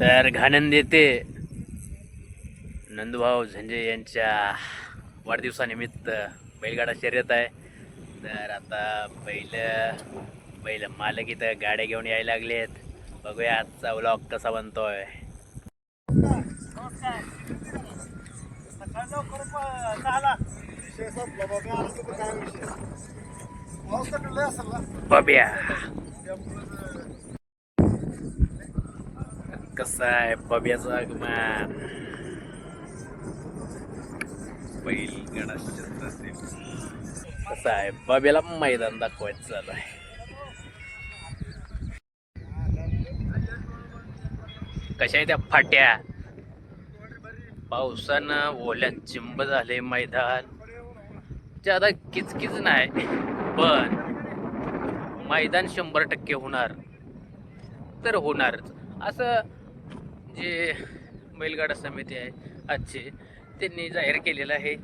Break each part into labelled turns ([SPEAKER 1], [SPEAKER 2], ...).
[SPEAKER 1] तर घाणंद येते नंदुभाऊ झंजे यांच्या वाढदिवसानिमित्त बैलगाडा शर्यत आहे. तर आता बैल बैल मालक इथं गाड्या घेऊन यायला लागलेत. बघूया आजचा व्लॉग कसा बनतोय. बब्या. कसं आहे? बब्याचा आगमन बैलगाडा शर्यत कसं आहे? बब्याला मैदान दाखवायचं चालू आहे कशा आहे त्या फाट्या? पावसानं ओल्या चिंब झाले मैदान. ज्यादा किचकिच नाही पण मैदान शंभर टक्के होणार. तर होणारच. असं जे बैलगाडा समिती आहे आजचे त्यांनी जाहीर केलेलं आहे.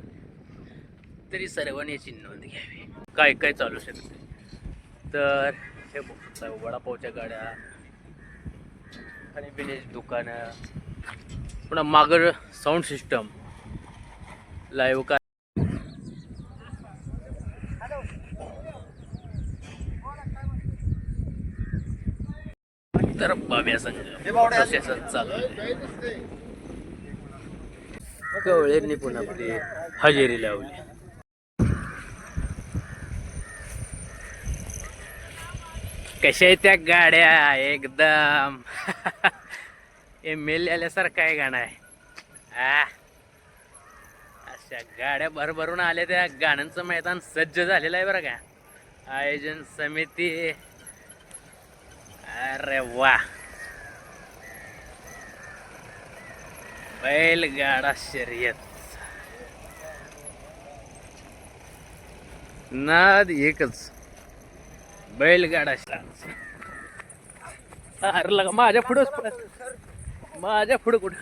[SPEAKER 1] तरी सर्वांनी याची नोंद घ्यावी. काय काय चालू शकते तर हे वडापावच्या गाड्या खाण्यापिण्याची दुकानं. पुन्हा मागं साऊंड सिस्टम लाईव्ह का तर बाब्या संघ. प्रशासन चालू आहे. कवळेंनी पुन्हा आपली हजेरी लावली. कशा आहेत त्या गाड्या? एकदम. एम एल आल्यासारखं आहे गाणं आहे. आ. अशा गाड्या भरभरून आल्या त्या गाण्यांचं मैदान सज्ज झालेलं आहे बरं का. आयोजन समिती. अरे वा. बैलगाडा शर्यत. नाद एकच. बैलगाडा शर्यत. अरे लगा माझ्या पुढंच पुढं. माझ्या पुढं कुठं?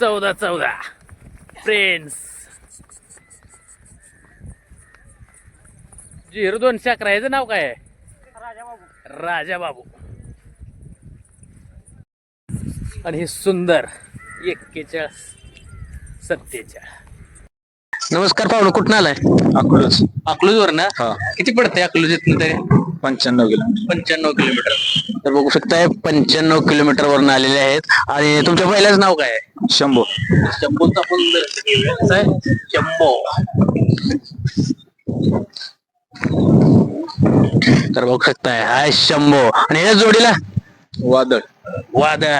[SPEAKER 1] चौदा चौदा. फ्रेंड्स झिरो दोनशे अकरा ह्याचं नाव काय आहे? राजा बाबू आणि हे सुंदर एक्केचाळीस सत्तेचाळीस नमस्कार पाहुणं कुठं आलाय?
[SPEAKER 2] अकलूज.
[SPEAKER 1] अकलूज वर ना
[SPEAKER 2] हा.
[SPEAKER 1] किती पडते अकलूज इथनं तरी?
[SPEAKER 2] पंच्याण्णव किलोमीटर.
[SPEAKER 1] पंच्याण्णव किलोमीटर. तर बघू शकताय पंच्याण्णव किलोमीटर वरून आलेले आहेत. आणि तुमच्या पहिल्याच नाव काय आहे?
[SPEAKER 2] शंभू.
[SPEAKER 1] शंभूचा आपण दर्शन घेऊया. कसं आहे? शंभो. तर बघू शकताय. हाय शंभो. आणि या जोडीला?
[SPEAKER 2] वादळ.
[SPEAKER 1] वादळ.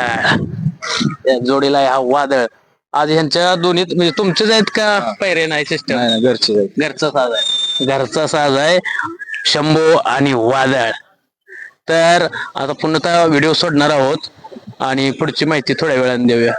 [SPEAKER 1] या जोडीला हा वादळ. आज ह्यांच्या दोन्ही म्हणजे तुमचेच आहेत का पैरे नाही सिस्टम
[SPEAKER 2] घरचे.
[SPEAKER 1] घरचा साज आहे. घरचा साज आहे. शंभो आणि वादळ. तर आता पुन्हा व्हिडिओ सोडणार आहोत. आणि पुढची माहिती थोड्या वेळाने देऊया.